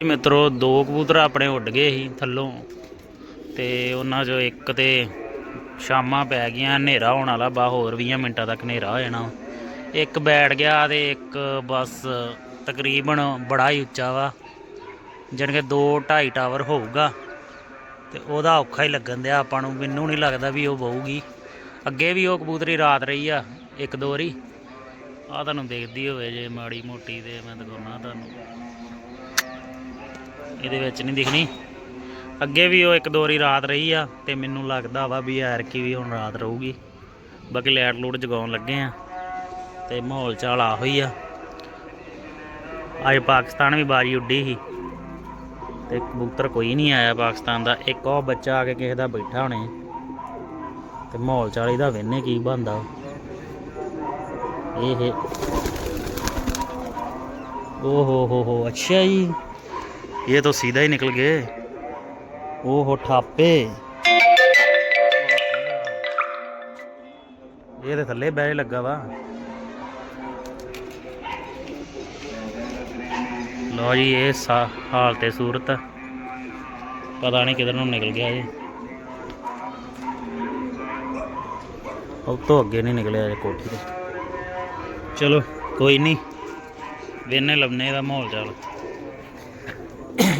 ਮਿੱਤਰੋ, ਦੋ ਕਬੂਤਰ ਆਪਣੇ ਉੱਡ ਗਏ ਸੀ ਥੱਲੋਂ ਤੇ ਉਹਨਾਂ 'ਚੋਂ ਇੱਕ ਤੇ ਸ਼ਾਮਾਂ ਪੈ ਗਈਆਂ, ਹਨੇਰਾ ਹੋਣ ਵਾਲਾ ਬਾ ਹੋਰ 20 ਮਿੰਟਾਂ ਤੱਕ ਹਨੇਰਾ ਹੋ ਜਾਣਾ। ਇੱਕ ਬੈਠ ਗਿਆ ਤੇ ਇੱਕ ਬਸ ਤਕਰੀਬਨ ਬੜਾ ਹੀ ਉੱਚਾ ਵਾ, ਜਾਣੀ ਕਿ 2 2.5 ਟਾਵਰ ਹੋਊਗਾ ਤੇ ਉਹਦਾ ਔਖਾ ਹੀ ਲੱਗਣ ਦਿਆ। ਆਪਾਂ ਨੂੰ ਮੈਨੂੰ ਨਹੀਂ ਲੱਗਦਾ ਵੀ ਉਹ ਬਹੂਗੀ। ਅੱਗੇ ਵੀ ਉਹ ਕਬੂਤਰੀ ਰਾਤ ਰਹੀ ਆ, ਇੱਕ ਦੋ ਵਾਰੀ। ਆ ਤੁਹਾਨੂੰ ਦੇਖਦੀ ਹੋਵੇ ਜੇ ਮਾੜੀ ਮੋਟੀ ਤੇ ਮੈਂ ਦਿਖਾਉਣਾ ਤੁਹਾਨੂੰ। ਇਹਦੇ ਵਿੱਚ ਨਹੀਂ ਦਿਖਣੀ। ਅੱਗੇ ਵੀ ਉਹ ਇੱਕ ਦੋ ਵਾਰੀ ਰਾਤ ਰਹੀ ਆ ਤੇ ਮੈਨੂੰ ਲੱਗਦਾ ਵਾ ਵੀ ਐਰ ਕੀ ਵੀ ਹੁਣ ਰਾਤ ਰਹੂਗੀ। ਬਾਕੀ ਲੈਟ ਲੋਡ ਜਗਾਉਣ ਲੱਗੇ ਆ ਤੇ ਮਾਹੌਲ ਚਾਲ ਆ ਹੋਈ ਆ। ਅੱਜ ਪਾਕਿਸਤਾਨ ਵੀ ਬਾਜੀ ਉੱਡੀ ਸੀ ਤੇ ਕਬੂਤਰ ਕੋਈ ਨਹੀਂ ਆਇਆ ਪਾਕਿਸਤਾਨ ਦਾ। ਇੱਕ ਉਹ ਬੱਚਾ ਆ ਕੇ ਕਿਸੇ ਦਾ ਬੈਠਾ ਹੋਣੇ। ਤੇ ਮਾਹੌਲ ਚਾਲ ਇਹਦਾ ਵੇਨੇ ਕੀ ਬੰਦਾ ਇਹ ਓਹ ਹੋ ਹੋ ਹੋ, ਅੱਛਾ ਜੀ। ये तो सीधा ही निकल गए ओ हो ਠਾਪੇ ਇਹ ਤੇ ਥੱਲੇ ਬਹਿ ਲੱਗਾ ਵਾ ਲੋ ਜੀ ਇਹ ਸਾ- ਹਾਲ ਤੇ ਸੂਰਤ ਆ। ਪਤਾ ਨਹੀਂ ਕਿਧਰ ਨੂੰ ਨਿਕਲ ਗਿਆ ਇਹ ਉਹ ਤੋਂ ਅੱਗੇ ਨਹੀਂ ਨਿਕਲਿਆ ਇਹ ਕੋਠੀ ਤੋਂ ਚਲੋ ਕੋਈ ਨਹੀਂ ਵੇਨੇ ਲੰਨੇ ਦਾ ਮਾਹੌਲ ਚਾਲ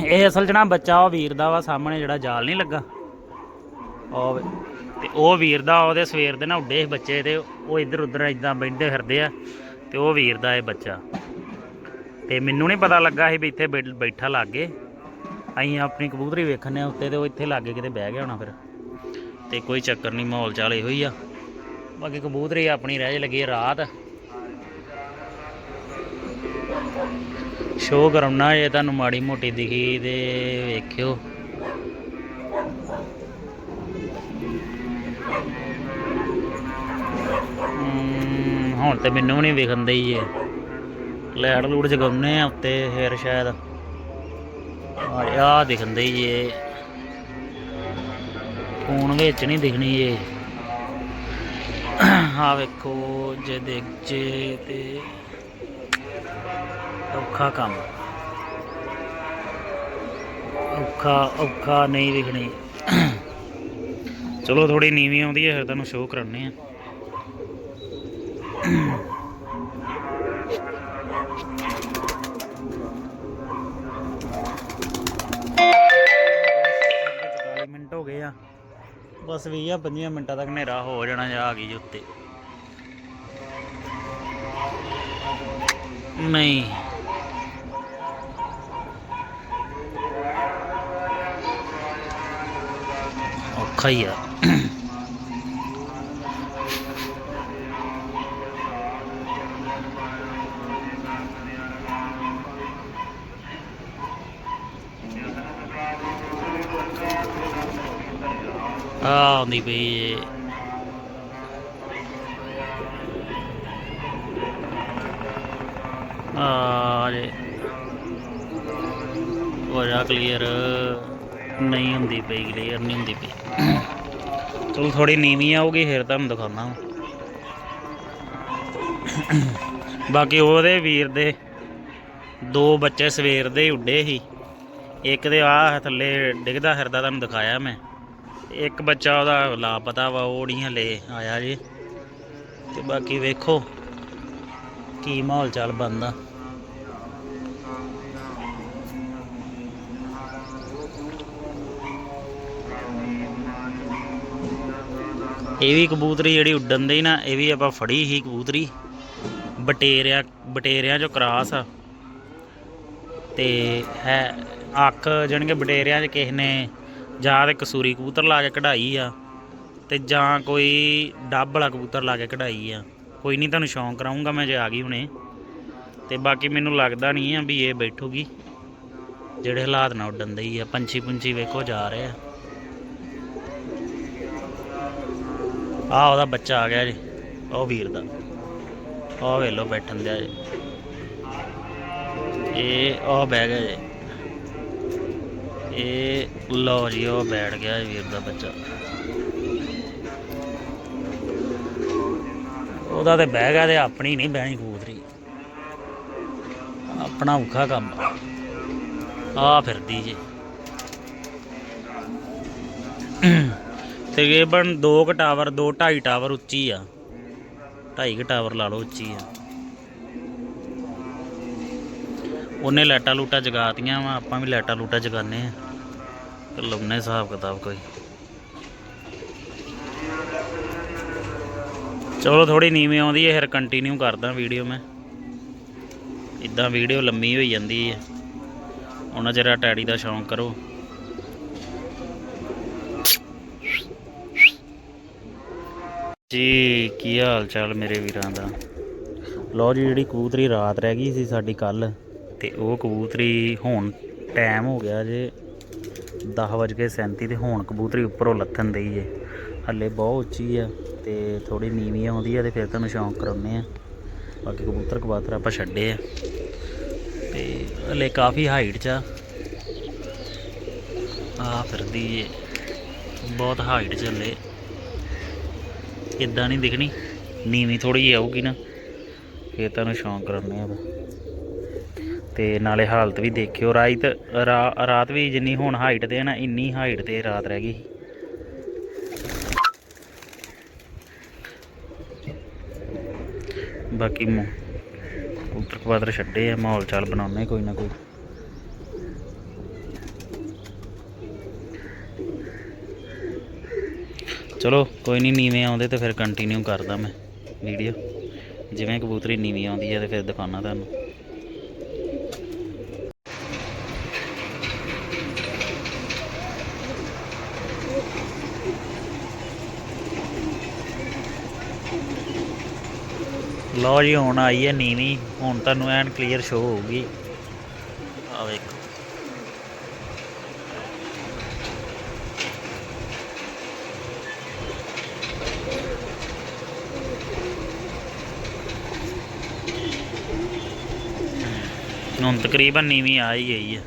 ਇਹ ਅਸਲ 'ਚ ਬੱਚਾ ਉਹ ਵੀਰ ਦਾ ਵਾ, ਸਾਹਮਣੇ ਜਿਹੜਾ ਜਾਲ ਨਹੀਂ ਲੱਗਾ। ਉਹ ਵੇ। ਤੇ ਉਹ ਵੀਰ ਦਾ ਉਹਦੇ ਸਵੇਰ ਦੇ ਨਾ ਉੱਡੇ ਸੀ ਬੱਚੇ ਤੇ ਉਹ ਇੱਧਰ ਉੱਧਰ ਇਦਾਂ ਬੈਠਦੇ ਫਿਰਦੇ ਆ, ਤੇ ਉਹ ਵੀਰ ਦਾ ਇਹ ਬੱਚਾ। ਤੇ ਮੈਨੂੰ ਨਹੀਂ ਪਤਾ ਲੱਗਾ ਸੀ ਵੀ ਇੱਥੇ ਬੈਠ- ਬੈਠਾ ਲਾਗੇ। ਅਸੀਂ ਆਪਣੀ ਕਬੂਤਰੀ ਵੇਖਣੇ ਆ ਉੱਤੇ ਤੇ ਉਹ ਇੱਥੇ ਲਾਗੇ ਕਿਤੇ ਬਹਿ ਗਿਆ ਹੋਣਾ ਫਿਰ। ਤੇ ਕੋਈ ਚੱਕਰ ਨਹੀਂ, ਮਾਹੌਲ ਚਾਲ ਇਹੋ ਹੀ ਆ। ਬਾਕੀ ਕਬੂਤਰੀ ਆਪਣੀ ਰਹਿ ਜੇ ਲੱਗੀ ਰਾਤ। ਸ਼ੋਅ ਕਰਾਉਣਾ ਜੇ ਤੁਹਾਨੂੰ ਮਾੜੀ ਮੋਟੀ ਦਿਖੀ ਤੇ ਵੇਖਿਓ। ਹੁਣ ਤੇ ਮੈਨੂੰ ਵੀ ਨਹੀਂ ਵਿਖਣ ਦਈ ਏ ਲੈਟ ਲੂਟ ਜਗਾਉਨੇ ਆ ਉੱਤੇ, ਫੇਰ ਸ਼ਾਇਦ। ਆ ਆ ਦਿਖਣ ਦਈ ਏ ਫੋਨ ਵਿੱਚ ਨਹੀਂ ਦਿਖਣੀ ਏ ਆ ਵੇਖੋ, ਜੇ ਦੇਖ ਜੇ ਤੇ ਔਖਾ ਕੰਮ। ਔਖਾ ਔਖਾ ਨਹੀਂ ਦਿਖਣੀ ਚਲੋ ਥੋੜੀ ਨੀਵੀਂ ਆਉਂਦੀ ਹੈ ਫਿਰ ਤੁਹਾਨੂੰ ਸ਼ੋਅ ਕਰਾਉਣੇ ਆ ਮਿੰਟ ਹੋ ਗਏ ਆ। ਬਸ 20 ਜਾਂ 25 ਮਿੰਟਾਂ ਤੱਕ ਹਨੇਰਾ ਹੋ ਜਾਣਾ ਜਾਂ ਆ ਗਈ ਉੱਤੇ। ਨਹੀਂ। ਔਖਾ ਹੀ ਆ ਆ ਆਉਂਦੀ ਪਈ ਏ ਆ ਜੇ ਹੋ ਜਾ ਕਲੀਅਰ ਨਹੀਂ ਹੁੰਦੀ ਪਈ ਕਲੀਅਰ ਨਹੀਂ ਹੁੰਦੀ ਪਈ। ਚਲੋ ਥੋੜੀ ਨੀਵੀਂ ਆਊਗੀ, ਫਿਰ ਤੁਹਾਨੂੰ ਦਿਖਾਉਣਾ ਬਾਕੀ ਉਹਦੇ ਵੀਰ ਦੇ ਦੋ ਬੱਚੇ ਸਵੇਰ ਦੇ ਉੱਡੇ ਸੀ। ਇੱਕ ਦੇ ਆ ਥੱਲੇ ਡਿੱਗਦਾ ਫਿਰਦਾ, ਤੁਹਾਨੂੰ ਦਿਖਾਇਆ ਮੈਂ। ਇੱਕ ਬੱਚਾ ਉਹਦਾ ਲਾਪਤਾ ਵਾ, ਉਹ ਨਹੀਂ ਹਲੇ ਆਇਆ ਜੀ। ਤੇ ਬਾਕੀ ਵੇਖੋ ਕੀ ਮਾਹੌਲ ਚਾਲ ਬੰਦਾ ਇਹ ਵੀ ਕਬੂਤਰੀ ਜਿਹੜੀ ਉੱਡਣ ਦੀ ਨਾ, ਇਹ ਵੀ ਆਪਾਂ ਫੜੀ ਸੀ ਕਬੂਤਰੀ। ਬਟੇਰਿਆ, ਬਟੇਰਿਆਂ ਚੋਂ ਕਰਾਸ। ਆ ਤੇ ਹੈ, ਅੱਖ ਜਾਣੀ ਕਿ ਬਟੇਰਿਆਂ 'ਚ ਕਿਸੇ ਨੇ ਜਾਂ ਤੇ ਕਸੂਰੀ ਕਬੂਤਰ ਲਾ ਕੇ ਕਢਾਈ ਆ, ਤੇ ਜਾਂ ਕੋਈ ਡੱਬ ਵਾਲਾ ਕਬੂਤਰ ਲਾ ਕੇ ਕਢਾਈ ਆ। ਕੋਈ ਨਹੀਂ ਤੁਹਾਨੂੰ ਸ਼ੌਂਕ ਕਰਾਉਂਗਾ ਮੈਂ ਜੇ ਆ ਗਈ ਹੁਣੇ। ਤੇ ਬਾਕੀ ਮੈਨੂੰ ਲੱਗਦਾ ਨਹੀਂ ਆ ਵੀ ਇਹ ਬੈਠੂਗੀ। ਜਿਹੜੇ ਹਾਲਾਤ ਨਾਲ ਉੱਡਣ ਦਈ ਆ ਪੰਛੀ ਪੁੰਛੀ ਵੇਖੋ ਜਾ ਰਹੇ ਆ। ਆ ਉਹਦਾ ਬੱਚਾ ਆ ਗਿਆ ਜੀ, ਉਹ ਵੀਰ ਦਾ। ਉਹ ਵੇਲੋ ਬੈਠਣ ਦਿਆ ਜੀ। ਇਹ ਉਹ ਬਹਿ ਗਿਆ ਜੀ। ਇਹ ਲਓ ਜੀ, ਉਹ ਬੈਠ ਗਿਆ ਵੀਰ ਦਾ ਬੱਚਾ। ਉਹਦਾ ਤੇ ਬਹਿ ਗਿਆ ਤੇ ਆਪਣੀ ਨਹੀਂ ਬਹਿਣੀ ਕਬੂਤਰੀ ਆਪਣਾ ਔਖਾ ਕੰਮ ਆ। ਆ ਫਿਰਦੀ ਜੇ। ਤਕਰੀਬਨ 2 ਕ ਟਾਵਰ 2 2.5 ਟਾਵਰ ਉੱਚੀ ਆ। 2.5 ਕ ਟਾਵਰ ਲਾ ਲਓ ਉੱਚੀ ਆ। ਉਹਨੇ ਲਾਈਟਾਂ ਲੂਟਾਂ ਜਗਾਤੀਆਂ ਵਾ, ਆਪਾਂ ਵੀ ਲਾਈਟਾਂ ਲੂਟਾਂ ਜਗਾਨੇ ਆ। ਤੇ ਲਾਉਨੇ ਹਿਸਾਬ ਕਿਤਾਬ ਕੋਈ। ਚਲੋ ਥੋੜੀ ਨੀਵੇਂ ਆਉਂਦੀ ਹੈ ਫਿਰ ਕੰਟੀਨਿਊ ਕਰਦਾ ਵੀਡੀਓ ਮੈਂ। ਇਦਾਂ ਵੀਡੀਓ ਲੰਮੀ ਹੋਈ ਜਾਂਦੀ ਹੈ ਉਹਨਾਂ ਚਿਰ ਟੈਡੀ ਦਾ ਸ਼ੌਂਕ ਕਰੋ। ਜੀ ਕੀ ਹਾਲ ਚਾਲ ਮੇਰੇ ਵੀਰਾਂ ਦਾ? ਲਓ ਜੀ ਜਿਹੜੀ ਕਬੂਤਰੀ ਰਾਤ ਰਹਿ ਗਈ ਸੀ ਸਾਡੀ ਕੱਲ ਤੇ ਉਹ ਕਬੂਤਰੀ ਹੁਣ ਟਾਈਮ ਹੋ ਗਿਆ ਜੇ 10:37 ਤੇ ਹੁਣ ਕਬੂਤਰੀ ਉੱਪਰੋਂ ਲੱਥਣ ਦਈ ਜੇ ਹੱਲੇ ਬਹੁਤ ਉੱਚੀ ਆ ਤੇ ਥੋੜੀ ਨੀਵੀਂ ਆਉਂਦੀ ਆ ਤੇ ਫਿਰ ਤੁਹਾਨੂੰ ਸ਼ੌਂਕ ਕਰਾਉਨੇ ਆ। ਬਾਕੀ ਕਬੂਤਰ ਕਬਾਤਰ ਆਪਾਂ ਛੱਡੇ ਆ। ਤੇ ਹੱਲੇ ਕਾਫੀ ਹਾਈਟ 'ਚ ਆ। ਆ ਫਿਰਦੀ ਏ। ਬਹੁਤ ਹਾਈਟ 'ਚ ਹੱਲੇ। ਇਦਾਂ ਨਹੀਂ ਦਿਖਣੀ ਨੀਵੀਂ ਥੋੜੀ ਜਿਹੀ ਆਊਗੀ ਨਾ। ਫਿਰ ਤੁਹਾਨੂੰ ਸ਼ੌਂਕ ਕਰਾਉਨੇ ਆ। ਤੇ ਨਾਲੇ ਹਾਲਤ ਵੀ ਦੇਖਿਓ ਰਾਤ ਰਾਤ ਵੀ ਜਿੰਨੀ ਹੁਣ ਹਾਈਟ ਤੇ ਹੈ ਨਾ, ਇੰਨੀ ਹਾਈਟ ਤੇ ਰਾਤ ਰਹਿ ਗਈ। ਬਾਕੀ ਮੋ ਕਬੂਤਰ ਕਬਾਤਰ ਛੱਡੇ ਆ ਮਾਹੌਲ ਚਾਲ ਬਣਾਉਣੇ ਕੋਈ ਨਾ ਕੋਈ। ਚਲੋ, ਕੋਈ ਨਹੀਂ ਨੀਵੇਂ ਆਉਂਦੇ ਤੇ ਫਿਰ ਕੰਟੀਨਿਊ ਕਰਦਾ ਮੈਂ ਵੀਡੀਓ ਜਿਵੇਂ ਕਬੂਤਰੀ ਨੀਵੀਂ ਆਉਂਦੀ ਹੈ ਤੇ ਫਿਰ ਦਿਖਾਉਣਾ ਤੁਹਾਨੂੰ। ਲਓ ਜੀ, ਹੁਣ ਆਈ ਹੈ ਨੀਵੀਂ। ਹੁਣ ਤੁਹਾਨੂੰ ਐਨ ਕਲੀਅਰ ਸ਼ੋ ਹੋਊਗੀ। ਆ ਵੇਖੋ। ਹੁਣ ਤਕਰੀਬਨ ਨੀਵੀਂ ਆ ਹੀ ਗਈ ਹੈ।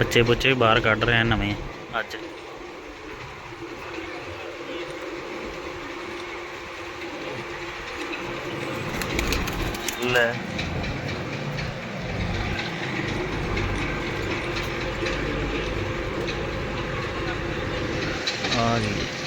ਬੱਚੇ ਬੱਚੇ ਵੀ ਬਾਹਰ ਕੱਢ ਰਹੇ ਆ ਨਵੇਂ ਅੱਜ। ਲੈ। ਆ ਗਈ।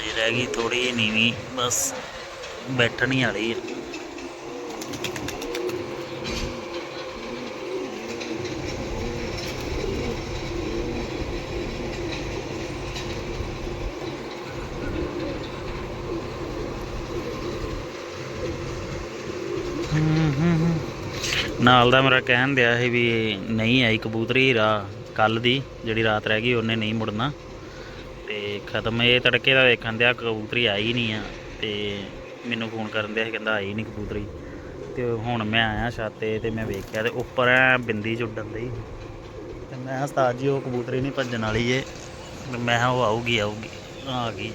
ਲੋ ਰਹਿ ਗਈ ਥੋੜੀ ਜਿਹੀ ਨੀਵੀਂ, ਬਸ ਬੈਠਣ ਹੀ ਵਾਲੀ ਹੈ ਨਾਲ ਦਾ ਮੇਰਾ ਕਹਿਣ ਦਿਆ ਸੀ ਵੀ ਨਹੀਂ ਆਈ ਕਬੂਤਰੀ ਰਾ ਕੱਲ ਦੀ ਜਿਹੜੀ ਰਾਤ ਰਹਿ ਗਈ, ਉਹਨੇ ਨਹੀਂ ਮੁੜਨਾ। ਤੇ ਖਤਮ ਇਹ ਤੜਕੇ ਦਾ ਵੇਖਣ ਦਿਆ ਕਬੂਤਰੀ ਆਈ ਨਹੀਂ ਆ ਤੇ ਮੈਨੂੰ ਫੋਨ ਕਰਨ ਦਿਆ ਕਹਿੰਦਾ ਆਈ ਨਹੀਂ ਕਬੂਤਰੀ। ਤੇ ਹੁਣ ਮੈਂ ਆਇਆ ਛੱਤ ਤੇ ਤੇ ਮੈਂ ਵੇਖਿਆ ਤੇ ਉੱਪਰ ਐ ਬਿੰਦੀ ਚ ਉੱਡਣ ਦਈ ਤੇ ਮੈਂ ਕਿਹਾ, ਉਸਤਾਦ ਜੀ, ਉਹ ਕਬੂਤਰੀ ਨਹੀਂ ਭੱਜਣ ਵਾਲੀ ਏ। ਤੇ ਮੈਂ ਕਿਹਾ, ਉਹ ਆਊਗੀ ਆਊਗੀ, ਆ ਗਈ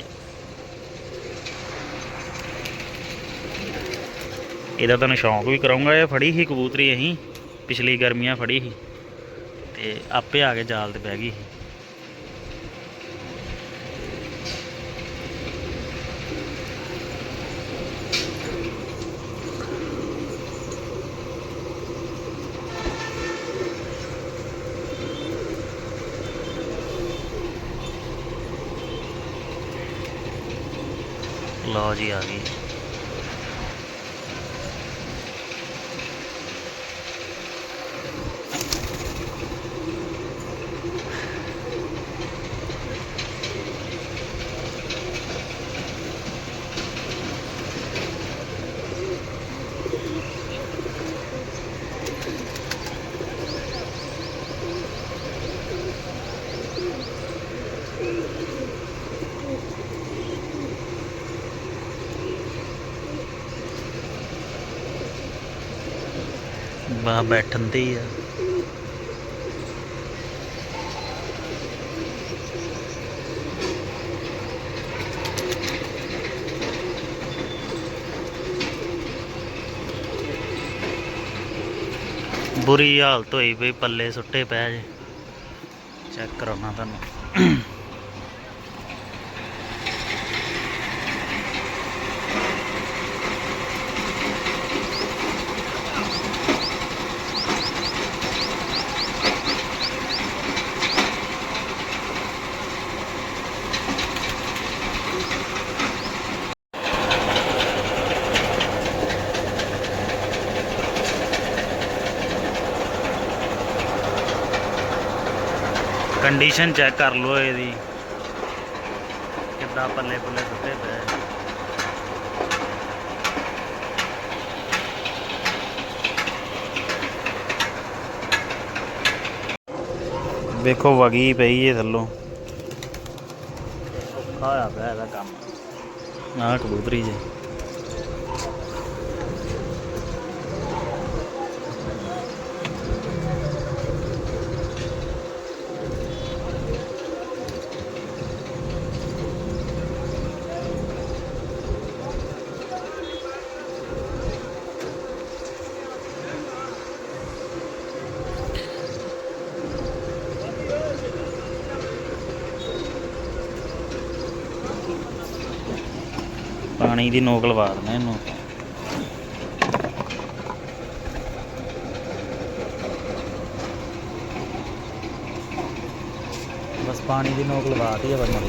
ਇਹਦਾ ਤੁਹਾਨੂੰ ਸ਼ੌਂਕ ਵੀ ਕਰਾਉਂਗਾ ਇਹ ਫੜੀ ਸੀ ਕਬੂਤਰੀ ਅਸੀਂ ਪਿਛਲੀ ਗਰਮੀਆਂ ਫੜੀ ਸੀ। ਤੇ ਆਪੇ ਆ ਕੇ ਜਾਲ ਤੇ ਬਹਿ ਗਈ ਸੀ। ਲਓ ਜੀ ਆ ਗਈ। ਬਾ ਬੈਠਣ ਦੀ ਆ। ਬੁਰੀ ਹਾਲਤ ਹੋਈ ਪਈ ਪੱਲੇ ਸੁੱਟੇ ਪੈ ਜੇ। ਚੈੱਕ ਕਰਾਉਣਾ ਤੁਹਾਨੂੰ। ਕੰਡੀਸ਼ਨ ਚੈੱਕ ਕਰ ਲਓ ਇਹਦੀ। ਕਿੱਦਾਂ ਪੱਲੇ ਪੁੱਲੇ ਸੁੱਟੇ ਪਏ। ਵੇਖੋ ਵਗੀ ਪਈ ਏ ਥੱਲੋਂ। ਔਖਾ ਹੋਇਆ ਪਿਆ ਇਹਦਾ ਕੰਮ। ਆਹ ਕਬੂਤਰੀ ਜੇ। ਪਾਣੀ ਦੀ ਨੋਕ ਲਵਾ ਦੇਣਾ ਇਹਨੂੰ। ਬਸ ਪਾਣੀ ਦੀ ਨੋਕ ਲਵਾਤੀ ਆ ਬੰਦੇ